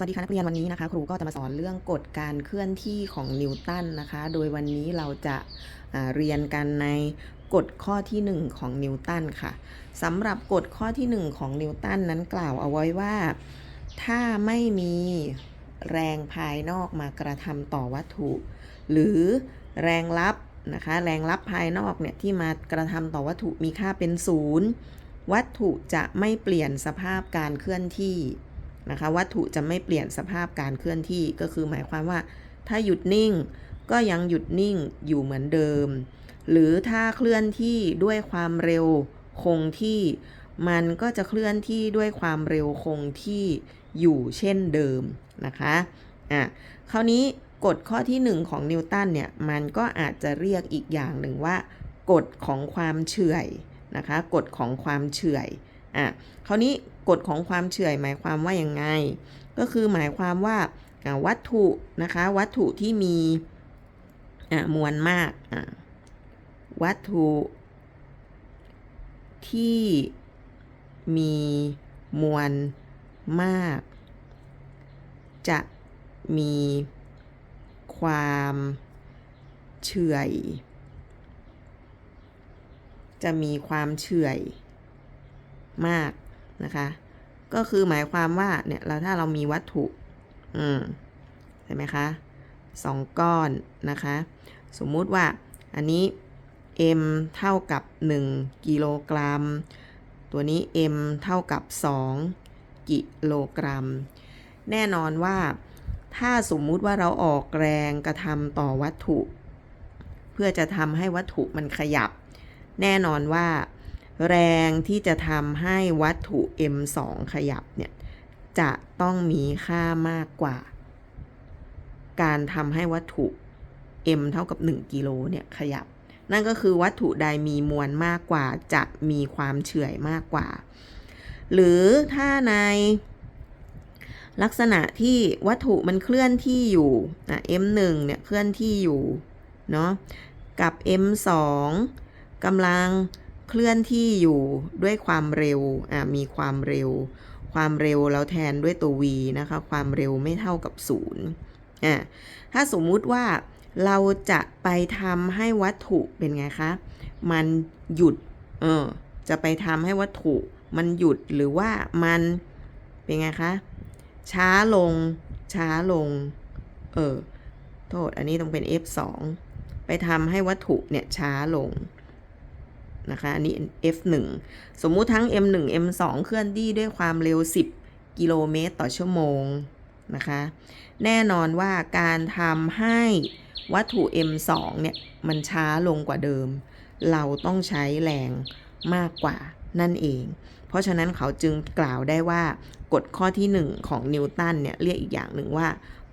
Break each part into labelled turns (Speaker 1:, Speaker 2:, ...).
Speaker 1: สวัสดีค่ะนักเรียนวันนี้นะคะ ครูก็จะมาสอนเรื่องกฎการเคลื่อนที่ของนิวตันนะคะ โดยวันนี้เราจะาเรียนกันในกฎข้อที่ 1 ของนิวตันค่ะสำหรับกฎข้อที่ 1 ของนิวตันนั้นกล่าวเอาไว้ว่า ถ้าไม่มีแรงภายนอกมากระทำต่อวัตถุ หรือแรงลับนะคะแรงลับภายนอกเนี่ยที่มากระทำต่อวัตถุมีค่าเป็นศูนย์วัตถุจะไม่เปลี่ยนสภาพการเคลื่อนที่ นะคะ วัตถุจะไม่เปลี่ยนสภาพการเคลื่อนที่ก็คือหมายความว่า ถ้าหยุดนิ่งก็ยังหยุดนิ่งอยู่เหมือนเดิม หรือถ้าเคลื่อนที่ด้วยความเร็วคงที่มันก็จะเคลื่อนที่ด้วยความเร็วคงที่อยู่เช่นเดิมนะคะอะคราวนี้กฎข้อที่ 1 ของนิวตันเนี่ยมันก็อาจจะเรียกอีกอย่างหนึ่งว่ากฎของความเฉื่อยนะคะกฎของความเฉื่อย อะคราวนี้กฎของความเฉื่อยหมายความว่ายังไง ก็คือหมายความว่าวัตถุนะคะวัตถุที่มีมวลมากวัตถุที่มีมวลมาก จะมีความเฉื่อย จะมีความเฉื่อย มากนะคะ ก็คือหมายความว่าเนี่ยเราถ้าเรามีวัตถุ อืมใช่ไหมคะสองก้อนนะคะ สมมุติว่าอันนี้ m เท่ากับ 1 กิโลกรัม ตัวนี้ m เท่ากับ 2 กิโลกรัม แน่นอนว่าถ้าสมมุติว่าเราออกแรงกระทำต่อวัตถุ เพื่อจะทำให้วัตถุมันขยับ แน่นอนว่า แรงที่จะทำให้วัตถุ m2 ขยับเนี่ย จะต้องมีค่ามากกว่า การทำให้วัตถุ m เท่ากับ 1 กิโลเนี่ย ขยับ นั่นก็คือวัตถุใดมีมวลมากกว่า จะมีความเฉื่อยมากกว่า หรือถ้าในลักษณะที่วัตถุมันเคลื่อนที่อยู่นะ m1 เนี่ยเคลื่อนที่อยู่เนาะกับ m2 กำลัง เคลื่อนที่อยู่ด้วยความเร็วอ่ามีความเร็ว ความเร็วเราแทนด้วยตัว v นะคะ ความเร็วไม่เท่ากับ0อ่าถ้าสมมุติว่าเราจะไปทำให้วัตถุเป็นไงคะ มันหยุด เออ จะไปทำให้วัตถุมันหยุดหรือว่ามันเป็นไงคะ ช้าลง ช้าลง เออ โทษ อันนี้ต้องเป็น f2 ไปทำให้วัตถุเนี่ยช้าลง นะคะอันนี้ f1 สมมุติทั้ง m1 m2 เคลื่อนที่ด้วยความเร็ว 10 กิโลเมตรต่อชั่วโมงนะคะแน่นอนว่าการทำให้วัตถุ m2 เนี่ยมันช้าลงกว่าเดิม เราต้องใช้แรงมากกว่านั่นเอง เพราะฉะนั้นเขาจึงกล่าวได้ว่ากฎข้อที่ 1 ของนิวตันเนี่ยเรียกอีกอย่างหนึ่งว่า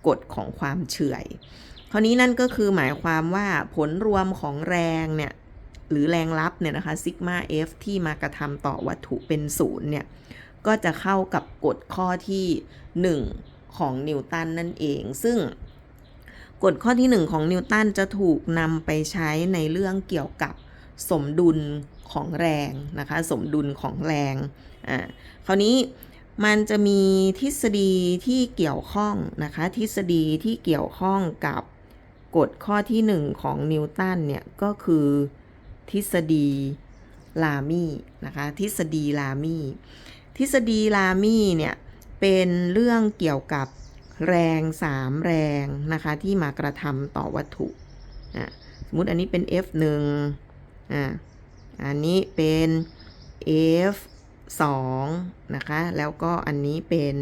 Speaker 1: กฎของความเฉื่อยคราวนี้นั่นก็คือหมายความว่าผลรวมของแรงเนี่ย หรือแรงลับเนี่ยนะคะซิกมา F ที่มากระทำต่อวัตถุเป็นศูนย์เนี่ย ก็จะเข้ากับกฎข้อที่ 1 ของนิวตันนั่นเอง ซึ่งกฎข้อที่ 1 ของนิวตันจะถูกนำไปใช้ในเรื่องเกี่ยวกับสมดุลของแรงนะคะ สมดุลของแรง อ่า คราวนี้มันจะมีทฤษฎีที่เกี่ยวข้องนะคะ ทฤษฎีที่เกี่ยวข้องกับกฎข้อที่ 1 ของนิวตันเนี่ย ก็คือ ทฤษฎีลามี่นะคะ ทฤษฎีลามี่ทฤษฎีลามี่เนี่ย เป็นเรื่องเกี่ยวกับแรง3แรงนะคะ ที่มากระทำต่อวัตถุสมมุติอันนี้เป็น F1 อะอันนี้เป็น F 2 นะคะ แล้วก็อันนี้เป็น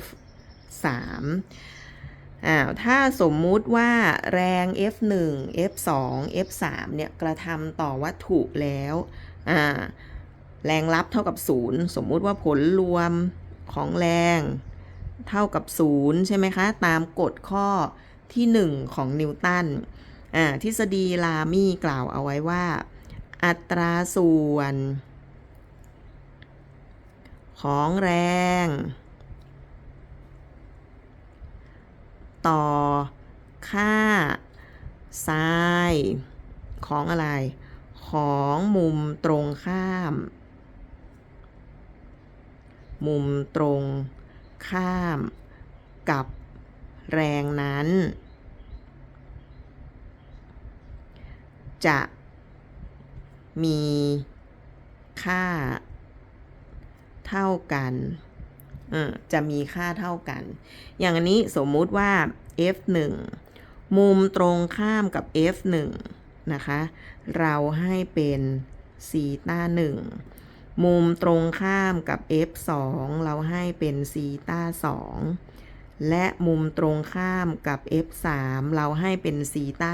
Speaker 1: F 3 อ้าวถ้าสมมุติว่าแรง F 1 F 2 F 3 เนี่ยกระทำต่อวัตถุแล้วอ่าแรงลับเท่ากับ 0 สมมุติว่าผลรวมของแรงเท่ากับ 0 ใช่ไหมคะ ตามกฎข้อที่ 1 ของนิวตันอ่าทฤษฎีลามี่กล่าวเอาไว้ว่า อัตราส่วน ของแรง ต่อ ค่าไซน์ของอะไร ของมุมตรงข้าม มุมตรงข้าม กับแรงนั้น จะมีค่าเท่ากัน จะมีค่าเท่ากัน อย่างอันนี้สมมุติว่า f1 มุมตรงข้ามกับ f1 นะคะ เราให้เป็นซีต้า1มุมตรงข้ามกับ f2 เราให้เป็นซีต้า2และมุมตรงข้ามกับ f3 เราให้เป็นซีต้า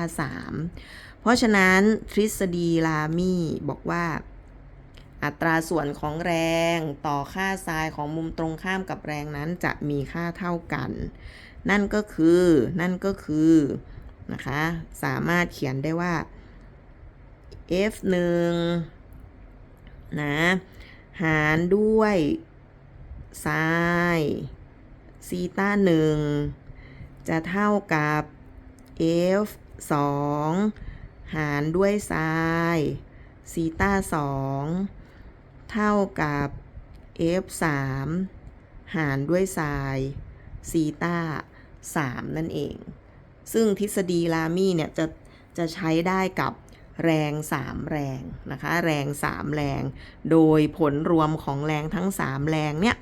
Speaker 1: 3เพราะฉะนั้นทฤษฎีลามี่บอกว่า อัตราส่วนของแรงต่อค่าไซน์ของมุมตรงข้ามกับแรงนั้นจะมีค่าเท่ากัน นั่นก็คือนั่นก็คือนะคะสามารถเขียนได้ว่า f 1นะหารด้วยไซน์ซีต้า1จะเท่ากับ f 2หารด้วยไซน์ซีต้า2 เท่ากับ f 3หารด้วยไซน์ซีตา3นั่นเอง ซึ่งทฤษฎีลามี่เนี่ยจะจะใช้ได้กับแรง 3 แรงนะคะ แรง 3 แรง โดยผลรวมของแรงทั้ง 3 แรงเนี่ย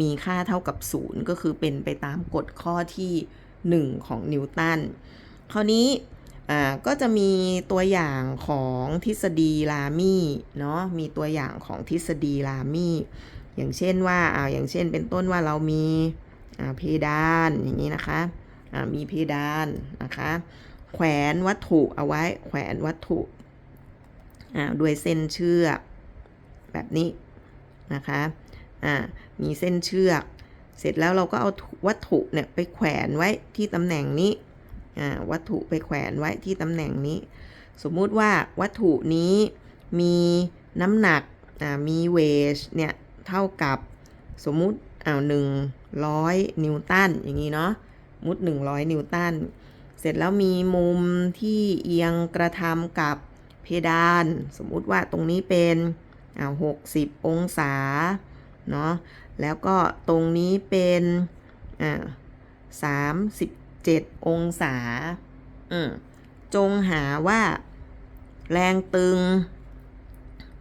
Speaker 1: มีค่าเท่ากับ 0 ก็คือเป็นไปตามกฎข้อที่ 1 ของนิวตัน คราวนี้ อ่าก็จะมีตัวอย่างของทฤษฎีลามี่เนาะมีตัวอย่างของทฤษฎีลามี่อย่างเช่นว่าอ่าอย่างเช่นเป็นต้นว่าเรามีอ่าเพดานอย่างนี้นะคะอ่ามีเพดานนะคะแขวนวัตถุเอาไว้แขวนวัตถุอ่าด้วยเส้นเชือกแบบนี้นะคะอ่ามีเส้นเชือก เสร็จแล้วเราก็เอาวัตถุเนี่ยไปแขวนไว้ที่ตำแหน่งนี้ วัตถุไปแขวนไว้ที่ตำแหน่งนี้ สมมุติว่าวัตถุนี้มีน้ำหนักมีเวชเนี่ยเท่ากับสมมุติอ้าวหนึ่งร้อยนิวตันอย่างนี้เนาะมุด 100 นิวตัน เสร็จแล้วมีมุมที่เอียงกระทำกับเพดาน สมมุติว่าตรงนี้เป็นอ่า60องศาเนาะแล้วก็ตรงนี้เป็นอ่า 7 องศา อืม จงหาว่าแรงตึง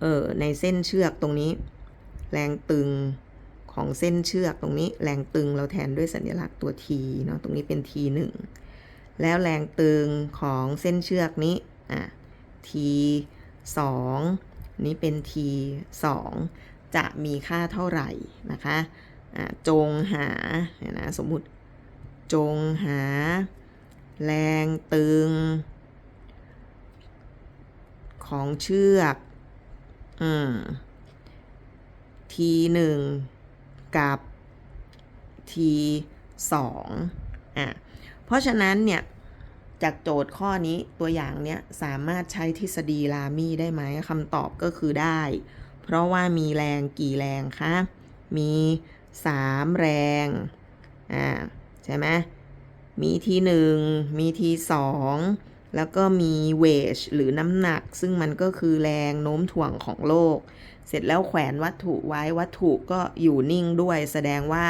Speaker 1: เออ ในเส้นเชือกตรงนี้ แรงตึงของเส้นเชือกตรงนี้ แรงตึงเราแทนด้วยสัญลักษณ์ตัว T เนาะ ตรงนี้เป็น T 1แล้วแรงตึงของเส้นเชือกนี้ อะ T 2นี้เป็น T 2จะมีค่าเท่าไหร่นะคะะจงหาเนี่ยนะสมมุติ จงหา แรงตึง ของเชือกอืม T 1กับ T 2อะ เพราะฉะนั้นเนี่ยจากโจทย์ข้อนี้ตัวอย่างเนี้ยสามารถใช้ทฤษฎีลามี่ได้ไหมคำตอบก็คือได้ เพราะว่ามีแรงกี่แรงคะ มี 3 แรง อ่า ใช่ไหมมีทีหนึ่งมีทีสองแล้วก็มีเวชหรือน้ำหนัก ซึ่งมันก็คือแรงโน้มถ่วงของโลก เสร็จแล้วแขวนวัตถุไว้วัตถุก็อยู่นิ่งด้วย แสดงว่า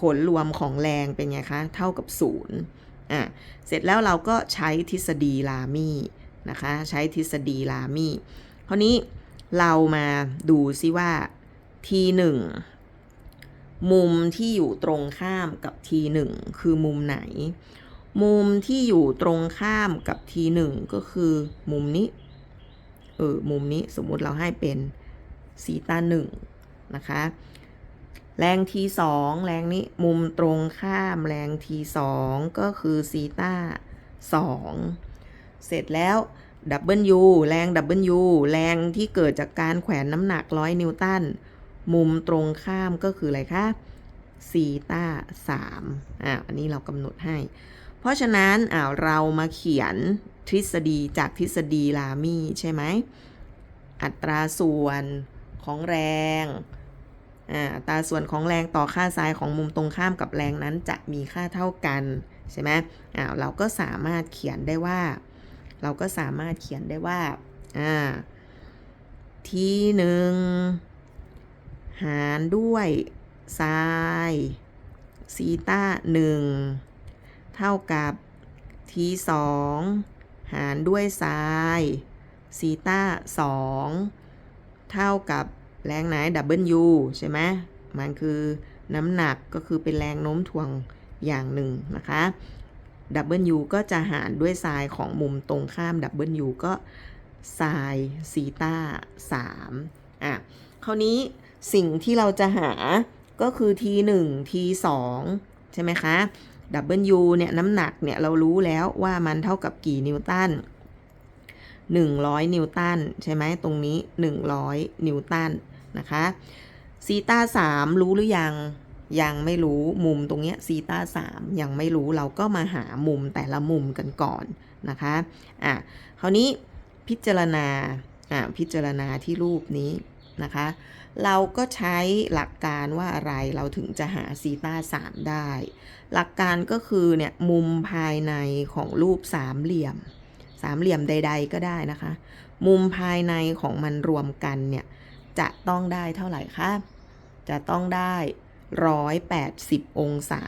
Speaker 1: ผลรวมของแรงเป็นไงคะ เท่ากับศูนย์อะเสร็จแล้วเราก็ใช้ทฤษฎีลามีนะคะ ใช้ทฤษฎีลามีคราวนี้เรามาดูซิว่าทีหนึ่ง มุมที่อยู่ตรงข้ามกับทีหนึ่งคือมุมไหน มุมที่อยู่ตรงข้ามกับทีหนึ่งก็คือมุมนี้ เออ มุมนี้สมมุติเราให้เป็นซีตาหนึ่งนะคะ แรงทีสองแรงนี้มุมตรงข้ามแรงทีสองก็คือซีตาสองเสร็จแล้ว W แรง W แรงที่เกิดจากการแขวนน้ำหนัก100นิวตัน มุมตรงข้ามก็คืออะไรคะซีตาสามอ่าอันนี้เรากำหนดให้ เพราะฉะนั้นอ่าเรามาเขียนทฤษฎีจากทฤษฎีลามีใช่ไหม อัตราส่วนของแรงอ่าอัตราส่วนของแรงต่อค่าไซน์ของมุมตรงข้ามกับแรงนั้นจะมีค่าเท่ากันใช่ไหมอ่าเราก็สามารถเขียนได้ว่า เราก็สามารถเขียนได้ว่าอ่าทีหนึ่ง หารด้วยไซน์ซีตา1เท่ากับ t 2หารด้วยไซน์ซีตา2เท่ากับแรงไหน W ใช่ไหมมันคือน้ำหนักก็คือเป็นแรงโน้มถ่วงอย่างหนึ่งนะคะ W ก็จะหารด้วยไซน์ของมุมตรงข้าม W ก็ไซน์ซีตา3อะคราวนี้ สิ่งที่เราจะหาก็คือ t 1 t 2ใช่ไหมคะ W เนี่ยน้ำหนักเนี่ยเรารู้แล้วว่ามันเท่ากับกี่นิวตัน100 นิวตันใช่ไหมตรงนี้ 100 นิวตันนะคะซีตา3รู้หรือยังยังไม่รู้มุมตรงเนี้ยซีตา3ยังไม่รู้เราก็มาหามุมแต่ละมุมกันก่อนนะคะอะคราวนี้พิจารณาอะพิจารณาที่รูปนี้นะคะ เราก็ใช้หลักการว่าอะไรเราถึงจะหาซีตา3ได้ หลักการก็คือเนี่ยมุมภายในของรูปสามเหลี่ยม สามเหลี่ยมใด ๆ ก็ได้นะคะ มุมภายในของมันรวมกันเนี่ยจะต้องได้เท่าไหร่คะจะต้องได้ 180 องศา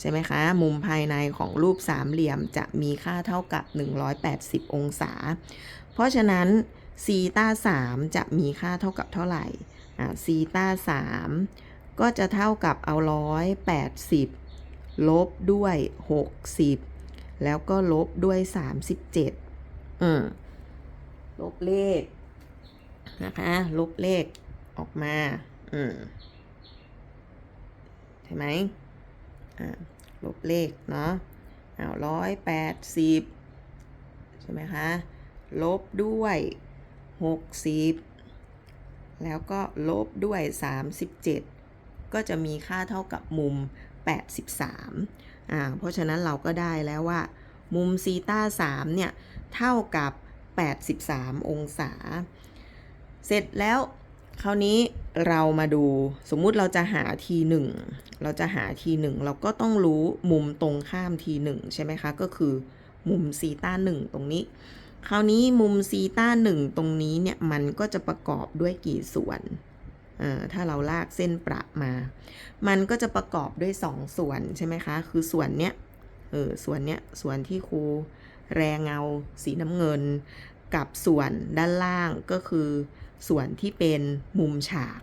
Speaker 1: ใช่ไหมคะ มุมภายในของรูปสามเหลี่ยมจะมีค่าเท่ากับ 180 องศา เพราะฉะนั้น ซีตา3จะมีค่าเท่ากับเท่าไหร่ซีตา3ก็จะเท่ากับเอา 180 ลบด้วย 60 แล้วก็ลบด้วย 37อืมลบเลขนะคะ ลบเลขออกมาอืมใช่ไหมอ่าลบเลขเนาะเอาร้อยแปดสิบใช่ไหมคะ ลบด้วย หกสิบแล้วก็ลบด้วย 37 ก็จะมีค่าเท่ากับมุม 83อ่าเพราะฉะนั้นเราก็ได้แล้วว่า มุมซีตา3เนี่ย เท่ากับ 83 องศา เสร็จแล้วคราวนี้เรามาดูสมมุติเราจะหาทีหนึ่งเราจะหาทีหนึ่งเราก็ต้องรู้มุมตรงข้ามทีหนึ่งใช่ไหมคะ ก็คือมุมซีตาหนึ่งตรงนี้ คราวนี้มุมซีตาหนึ่งตรงนี้เนี่ยมันก็จะประกอบด้วยกี่ส่วนเอ่อถ้าเราลากเส้นประมา มันก็จะประกอบด้วย2ส่วนใช่ไหมคะ คือส่วนเนี้ย เออ ส่วนเนี้ย ส่วนที่ครูแรงเงาสีน้ำเงิน กับส่วนด้านล่างก็คือส่วนที่เป็นมุมฉาก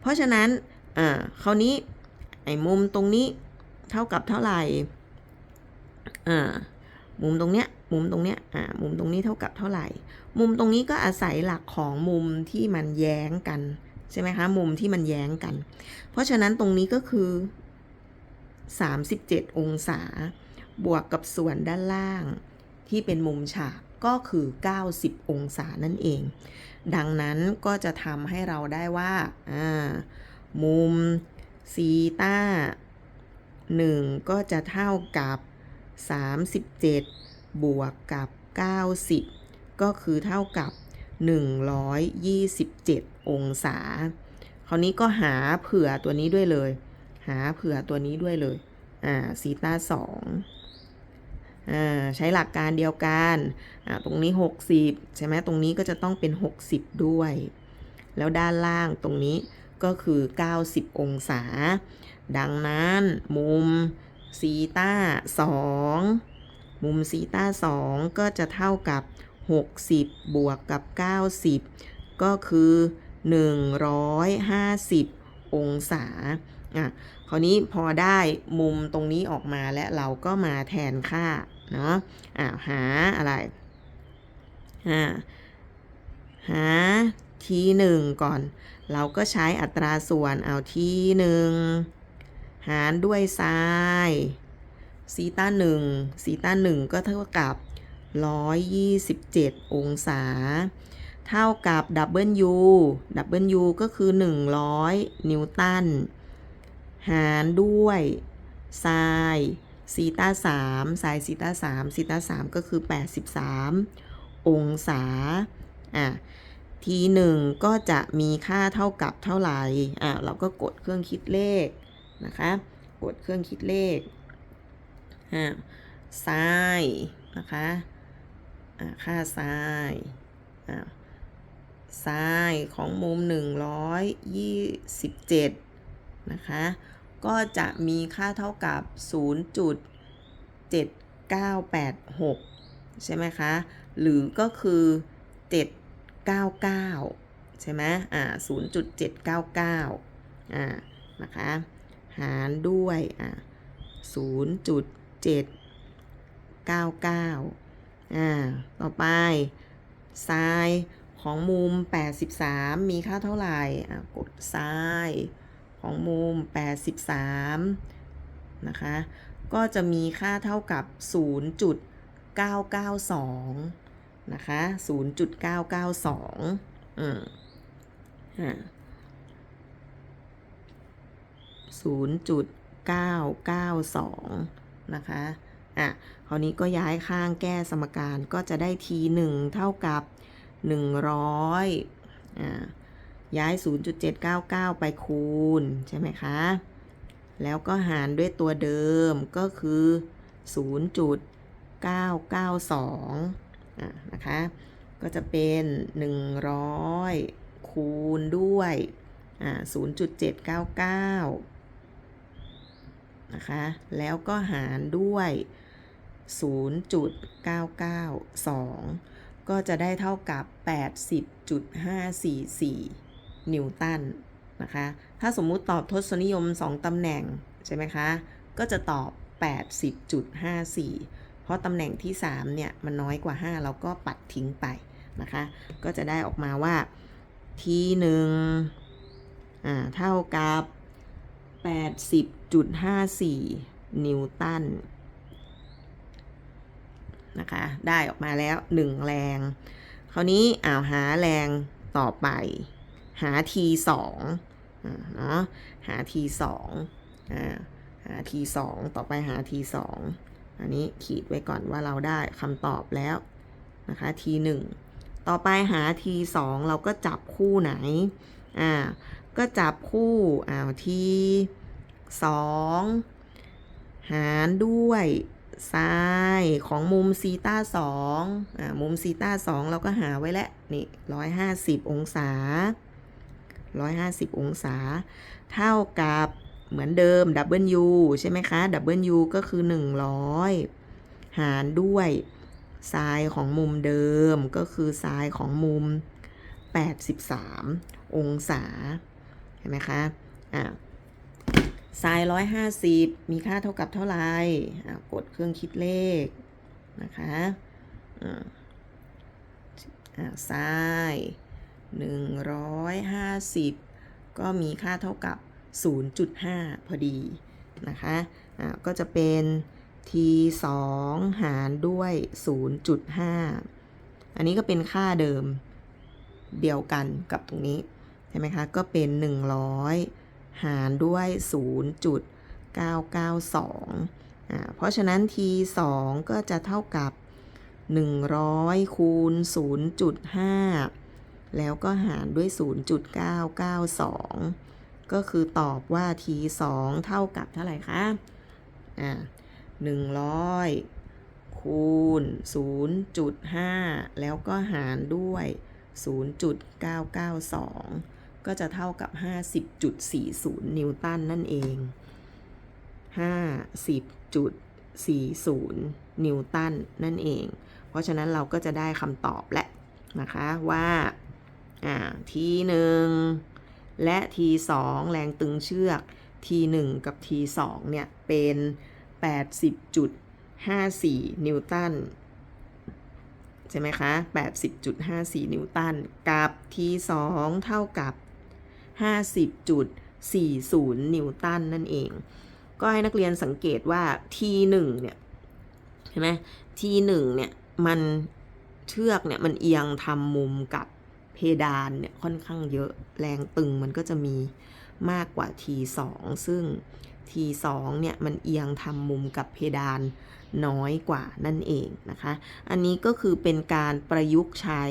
Speaker 1: เพราะฉะนั้น อ่า คราวนี้ ไอ้มุมตรงนี้เท่ากับเท่าไหร่ อ่า มุมตรงเนี้ย มุมตรงเนี้ยอ่ามุมตรงนี้เท่ากับเท่าไหร่ มุมตรงนี้ก็อาศัยหลักของมุมที่มันแย้งกันใช่ไหมคะมุมที่มันแย้งกัน เพราะฉะนั้นตรงนี้ก็คือ 37 องศา บวกกับส่วนด้านล่าง ที่เป็นมุมฉากก็คือ 90 องศานั่นเอง ดังนั้นก็จะทำให้เราได้ว่าอ่ามุมซีต้า1ก็จะเท่ากับ 37 บวกกับ 90 ก็คือเท่ากับ 127 องศา คราวนี้ก็หาเผื่อตัวนี้ด้วยเลย หาเผื่อตัวนี้ด้วยเลย อ่าซีตา2อ่าใช้หลักการเดียวกันอ่าตรงนี้ 60 ใช่ไหมตรงนี้ก็จะต้องเป็น 60 ด้วย แล้วด้านล่างตรงนี้ก็คือ 90 องศา ดังนั้นมุมซีตา2 มุมซีตา2ก็จะเท่ากับ 60 บวกกับ 90 ก็คือ 150 องศาอะคราวนี้พอได้มุมตรงนี้ออกมาและเราก็มาแทนค่าเนาะอ่าหาอะไรอ่าหาทีหนึ่งก่อน เราก็ใช้อัตราส่วนเอาทีหนึ่งหารด้วยไซน์ ซีตาหนึ่งซีตาหนึ่งก็เท่ากับ 127 องศา เท่ากับ W W ก็คือ 100 นิวตัน หารด้วยไซน์ซีตา3ไซน์ซีตา3ซีตา3ก็คือ 83 องศา อะทีหนึ่งก็จะมีค่าเท่ากับเท่าไหร่ อะเราก็กดเครื่องคิดเลขนะคะ กดเครื่องคิดเลข อะไซน์นะคะอะค่าไซน์อะไซน์ของมุม 127 นะคะ ก็จะมีค่าเท่ากับ 0.7986 ใช่ไหมคะ หรือก็คือ 799 ใช่ไหมอ่า 0.799 อ่า นะคะ หารด้วย อ่า 0.7 0.799อ่า ต่อไปไซน์ของมุม 83 มีค่าเท่าไหร่อ่ากดไซน์ของมุม 83 นะคะ ก็จะมีค่าเท่ากับ 0.992 นะคะ 0.992 อืมอ่า0.992 นะคะอะคราวนี้ก็ย้ายข้างแก้สมการก็จะได้ t 1 เท่ากับ 100อ่าย้าย 0.799 ไปคูณ ใช่ไหมคะ แล้วก็หารด้วยตัวเดิมก็คือ 0.992อะนะคะ ก็จะเป็น 100 คูณด้วยอ่า0.799 นะคะ แล้วก็หารด้วย 0.992 ก็จะได้เท่ากับ 80.544 นิวตันนะคะ ถ้าสมมุติตอบทศนิยม 2ตำแหน่ง ใช่ไหมคะ ก็จะตอบ 80.54 เพราะตำแหน่งที่ 3 เนี่ย มันน้อยกว่า 5 เราก็ปัดทิ้งไปนะคะ ก็จะได้ออกมาว่าทีหนึ่งอ่าเท่ากับ 80.54 นิวตันนะคะ ได้ออกมาแล้ว 1 แรง คราวนี้อ่าวหาแรงต่อไป หา t 2อ่าเนาะหา t 2อ่าหา t 2ต่อไปหา t 2อันนี้ขีดไว้ก่อนว่าเราได้คำตอบแล้วนะคะ t 1ต่อไปหา t 2เราก็จับคู่ไหน อ่า ก็จับคู่อ้าวทีสองหารด้วยไซน์ของมุมซีต้าสองอ่ามุมซีต้าสองเราก็หาไว้แล้วนี่ร้อยห้าสิบองศาร้อยห้าสิบองศา เท่ากับเหมือนเดิม W ใช่ไหมคะ W ก็คือ100หารด้วยไซน์ของมุมเดิมก็คือไซน์ของมุม 83 องศา ห็นไหมคะอ่าไซน์ร้อยห้าสิบมีค่าเท่ากับเท่าไหร่กดเครื่องคิดเลขนะคะอ่าอ่าไซน์หนึ่งร้อยห้าสิบก็มีค่าเท่ากับ 0.5 พอดีนะคะอ่าก็จะเป็น t 2หารด้วย 0.5 อันนี้ก็เป็นค่าเดิมเดียวกันกับตรงนี้ ช่ไหมคะ ก็เป็น 100 หารด้วย 0.992อ่าเพราะฉะนั้น t 2ก็จะเท่ากับ 100 คูณ 0.5 แล้วก็หารด้วย 0.992 ก็คือตอบว่า t 2เท่ากับเท่าไหร่คะอ่า100 คูณ 0.5 แล้วก็หารด้วย0.992 ก็จะเท่ากับ 50.40 นิวตันนั่นเอง 50.40 นิวตันนั่นเอง เพราะฉะนั้นเราก็จะได้คำตอบและนะคะว่าทีหนึ่งและทีสองแรงตึงเชือกทีหนึ่งกับทีสองเนี่ยเป็น 80.54 นิวตันใช่ไหมคะ 80.54 นิวตัน กับ T2 เท่ากับ 50.40 นิวตันนั่นเอง ก็ให้นักเรียนสังเกตว่า T1 เนี่ยใช่ไหม T1 เนี่ยมันเชือกเนี่ยมันเอียงทำมุมกับเพดานเนี่ยค่อนข้างเยอะแรงตึงมันก็จะมีมากกว่า T2 ซึ่ง T2 เนี่ยมันเอียงทำมุมกับเพดานน้อยกว่านั่นเองนะคะ อันนี้ก็คือเป็นการประยุกต์ใช้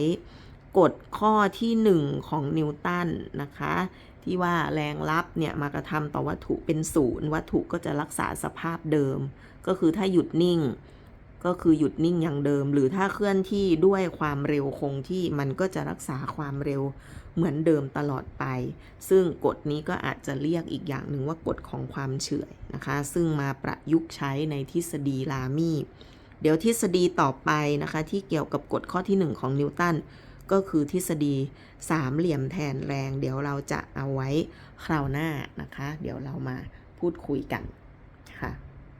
Speaker 1: กฎข้อที่ 1 ของนิวตันนะคะ ที่ว่าแรงลับเนี่ยมากระทำต่อวัตถุเป็นศูนย์วัตถุก็จะรักษาสภาพเดิม ก็คือถ้าหยุดนิ่ง ก็คือหยุดนิ่งอย่างเดิม หรือถ้าเคลื่อนที่ด้วยความเร็วคงที่มันก็จะรักษาความเร็วเหมือนเดิมตลอดไป ซึ่งกฎนี้ก็อาจจะเรียกอีกอย่างหนึ่งว่ากฎของความเฉื่อยนะคะ ซึ่งมาประยุกต์ใช้ในทฤษฎีลามีเดี๋ยวทฤษฎีต่อไปนะคะ ที่เกี่ยวกับกฎข้อที่ 1 ของนิวตัน ก็คือทฤษฎีสามเหลี่ยมแทนแรง เดี๋ยวเราจะเอาไว้คราวหน้านะคะ เดี๋ยวเรามาพูดคุยกัน